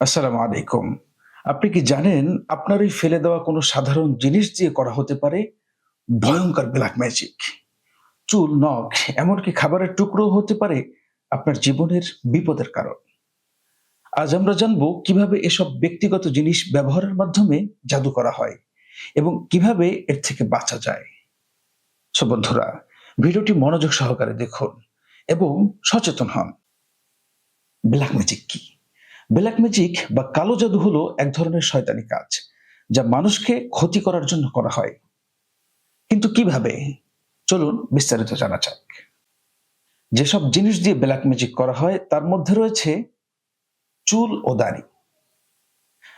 আসসালামু আলাইকুম। আপনি কি জানেন আপনার এই ফেলে দেওয়া কোনো সাধারণ জিনিস দিয়ে করা হতে পারে? ভয়ঙ্কর ব্ল্যাক ম্যাজিক চুল, নখ, এমনকি খাবারের টুকরো হতে পারে আপনার জীবনের বিপদের কারণ। আজ আমরা জানব কীভাবে এসব ব্যক্তিগত জিনিস ব্যবহারের মাধ্যমে জাদু করা হয় এবং কীভাবে এর থেকে বাঁচা যায়। সো বন্ধুরা, ভিডিওটি মনোযোগ সহকারে দেখুন এবং সচেতন হন। ব্ল্যাক ম্যাজিক কি? ব্ল্যাক ম্যাজিক বা কালো জাদু হলো এক ধরনের শয়তানি কাজ, যা মানুষকে ক্ষতি করার জন্য করা হয়। কিন্তু কীভাবে? চলুন বিস্তারিত জানা যাক। যেসব জিনিস দিয়ে ব্ল্যাক ম্যাজিক করা হয়, তার মধ্যে রয়েছে চুল ও দাড়ি।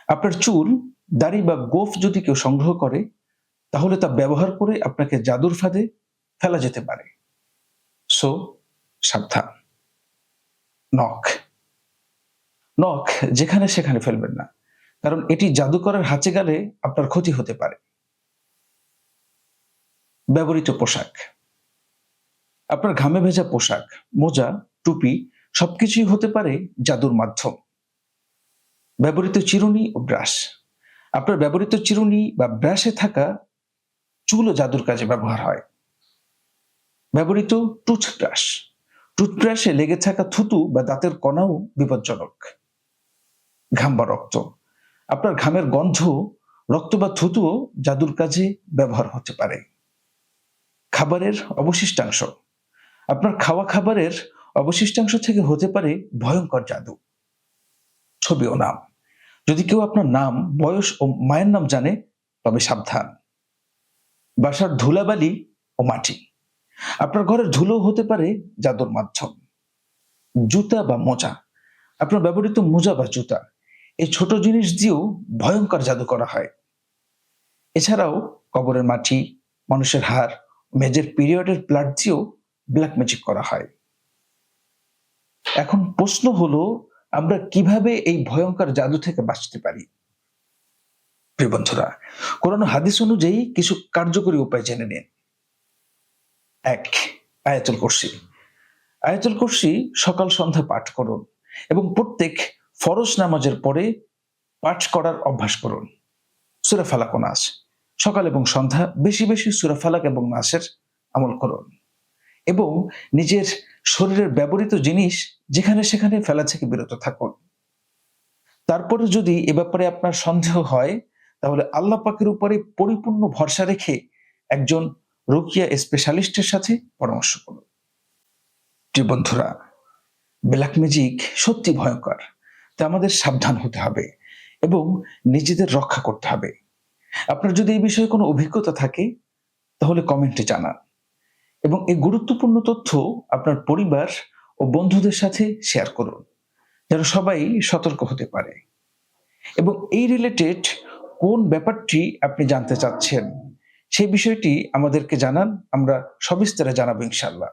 আপনার চুল, দাড়ি বা গোফ যদি কেউ সংগ্রহ করে, তাহলে তা ব্যবহার করে আপনাকে জাদুর ফাঁদে ফেলা যেতে পারে। সো, সাবধান। নখ। নখ যেখানে সেখানে ফেলবেন না। কারণ এটি জাদুকরের হাতে গেলে আপনার ক্ষতি হতে পারে। ব্যবহৃত পোশাক। আপনার ঘামে ভেজা পোশাক, মোজা, টুপি সবকিছুই হতে পারে জাদুর মাধ্যম। ব্যবহৃত চিরুনি ও ব্রাশ। আপনার ব্যবহৃত চিরুনি বা ব্রাশে থাকা চুলও জাদুর কাজে ব্যবহার হয়। ব্যবহৃত টুথব্রাশ। টুথব্রাশে লেগে থাকা থুতু বা দাঁতের কণাও বিপজ্জনক। ঘাম বা রক্ত। আপনার ঘামের গন্ধ, রক্ত বা থুতুও জাদুর কাজে ব্যবহার হতে পারে। খাবারের অবশিষ্টাংশ। আপনার খাওয়া খাবারের অবশিষ্টাংশ থেকে হতে পারে ভয়ঙ্কর জাদু। ছবি ও নাম। যদি কেউ আপনার নাম, বয়স ও মায়ের নাম জানে, তবে সাবধান। বাসার ধুলাবালি ও মাটি। আপনার ঘরের ধুলো হতে পারে জাদুর মাধ্যম। জুতা বা মোজা। আপনার ব্যবহৃত মোজা বা জুতা। এই ছোট জিনিস দিয়েও ভয়ঙ্কর জাদু করা হয়। এছাড়াও কবরের মাটি, মানুষের হার মেজের পিরিয়ডের ব্লাড দিয়েও ব্ল্যাক ম্যাজিক করা হয়। এখন প্রশ্ন হলো, আমরা কীভাবে এই ভয়ঙ্কর জাদু থেকে বাঁচতে পারি? প্রিয় বন্ধুরা, কোরআন হাদিস অনুযায়ী কিছু কার্যকরী উপায় জেনে নিন। এক, আয়াতুল কুরসি। আয়াতুল কুরসি সকাল সন্ধ্যা পাঠ করুন এবং প্রত্যেক ফরজ নামাজের পরে পাঠ করার অভ্যাস করুন। সুরা ফালাক ও নাস। সকাল এবং সন্ধ্যা বেশি বেশি সুরা ফালাক এবং নাচের আমল করুন। এবং নিজের শরীরের ব্যবহৃত জিনিস যেখানে সেখানে ফেলা থেকে বিরত থাকুন। তারপরে যদি এ ব্যাপারে আপনার সন্দেহ হয়, তাহলে আল্লাহ পাকের উপরে পরিপূর্ণ ভরসা রেখে একজন রোকিয়া স্পেশালিস্টের সাথে পরামর্শ করুন। বন্ধুরা, ব্ল্যাক ম্যাজিক সত্যি ভয়ঙ্কর। তা আমাদের সাবধান হতে হবে এবং নিজেদের রক্ষা করতে হবে। আপনার যদি এই বিষয়ে কোনো অভিজ্ঞতা থাকে, তাহলে কমেন্টে জানান। এবং এই গুরুত্বপূর্ণ তথ্য আপনার পরিবার ও বন্ধুদের সাথে শেয়ার করুন, যেন সবাই সতর্ক হতে পারে। এবং এই রিলেটেড কোন ব্যাপারটি আপনি জানতে চাচ্ছেন সেই বিষয়টি আমাদেরকে জানান, আমরা সবিস্তারে জানাব ইনশাল্লাহ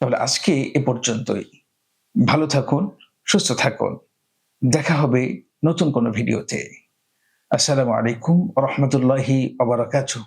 তাহলে আজকে এ পর্যন্তই। ভালো থাকুন, সুস্থ থাকুন। দেখা হবে নতুন কোনো ভিডিওতে। আসসালামু আলাইকুম রহমতুল্লাহি আবরাকাতুহ